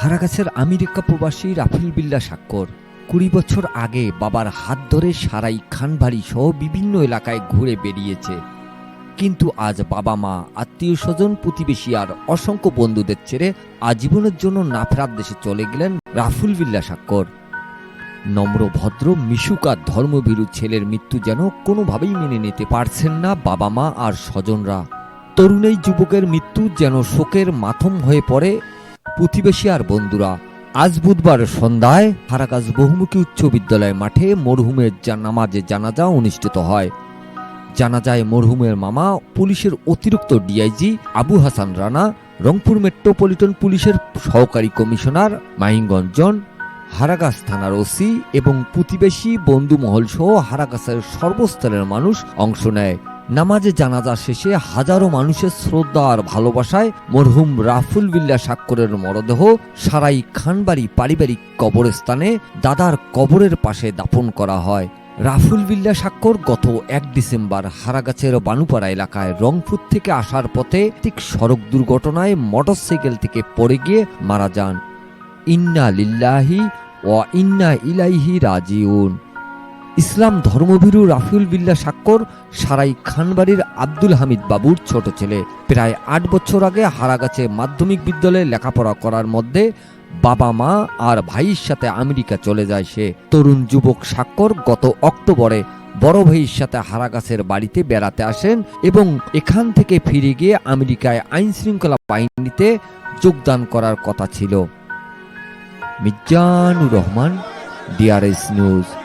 হারাগাছের America প্রবাসী Rafael বিল্লা স্বাক্ষর। কুড়ি বছর আগে বাবার হাত ধরে সারাই খানবাড়ি সহ বিভিন্ন এলাকায় ঘুরে বেরিয়েছে কিন্তু আজ বাবা মা, আত্মীয় স্বজন, প্রতিবেশী আর অসংখ্য বন্ধুদের ছেড়ে আজীবনের জন্য না ফেরার দেশে চলে গেলেন রাফুল বিল্লা স্বাক্ষর। নম্র, ভদ্র, মিশুকা, ধর্মভীরু ছেলের মৃত্যু যেন কোনোভাবেই মেনে নিতে পারছেন না বাবা মা আর স্বজনরা। তরুণ এই যুবকের মৃত্যু যেন শোকের মাথম হয়ে পড়ে প্রতিবেশী আর বন্ধুরা, আজ বুধবার সন্ধ্যায় ফারাকাজ বহুমুখী উচ্চ বিদ্যালয় মাঠে মরহুমের নামাজে জানাজা অনুষ্ঠিত হয়। জানাজায় মরহুমের মামা, পুলিশের অতিরিক্ত ডিআইজি আবু হাসান রানা, রংপুর মেট্রোপলিটন পুলিশের সহকারী কমিশনার মাহিঙ্গঞ্জন হারাগাছ থানার ওসি এবং প্রতিবেশী বন্ধু মহল সহ হারাগাছের সর্বস্তরের মানুষ অংশ নেয়। নামাজে জানাজা শেষে হাজারো মানুষের শ্রদ্ধা আর ভালোবাসায় মরহুম রাফুল বিল্লা স্বাক্ষরের মরদেহ সারাই খানবাড়ি পারিবারিক কবরস্থানে দাদার কবরের পাশে দাফন করা হয়। রাফুল বিল্লা স্বাক্ষর গত এক ডিসেম্বর হারাগাছের বানুপাড়া এলাকায় রংপুর থেকে আসার পথে ঠিক সড়ক দুর্ঘটনায় মোটরসাইকেল থেকে পড়ে গিয়ে মারা যান। ইন্না লিল্লাহি ও ইন্না ইলাইহি রাজিউন। ইসলাম ধর্মভীরু রাফিউল বিল্লা স্বাক্ষর সারাই খানবাড়ির আব্দুল হামিদ বাবুর ছোট ছেলে। প্রায় আট বছর আগে হারাগাছে মাধ্যমিক বিদ্যালয়ে লেখাপড়া করার মধ্যে বাবা মা আর ভাইয়ের সাথে আমেরিকা চলে যায় সে। তরুণ যুবক স্বাক্ষর গত অক্টোবরে বড় ভাইয়ের সাথে হারাগাছের বাড়িতে বেড়াতে আসেন এবং এখান থেকে ফিরে গিয়ে আমেরিকায় আইন শৃঙ্খলা বাহিনীতে যোগদান করার কথা ছিল। Mizanur Rahman, DRS news.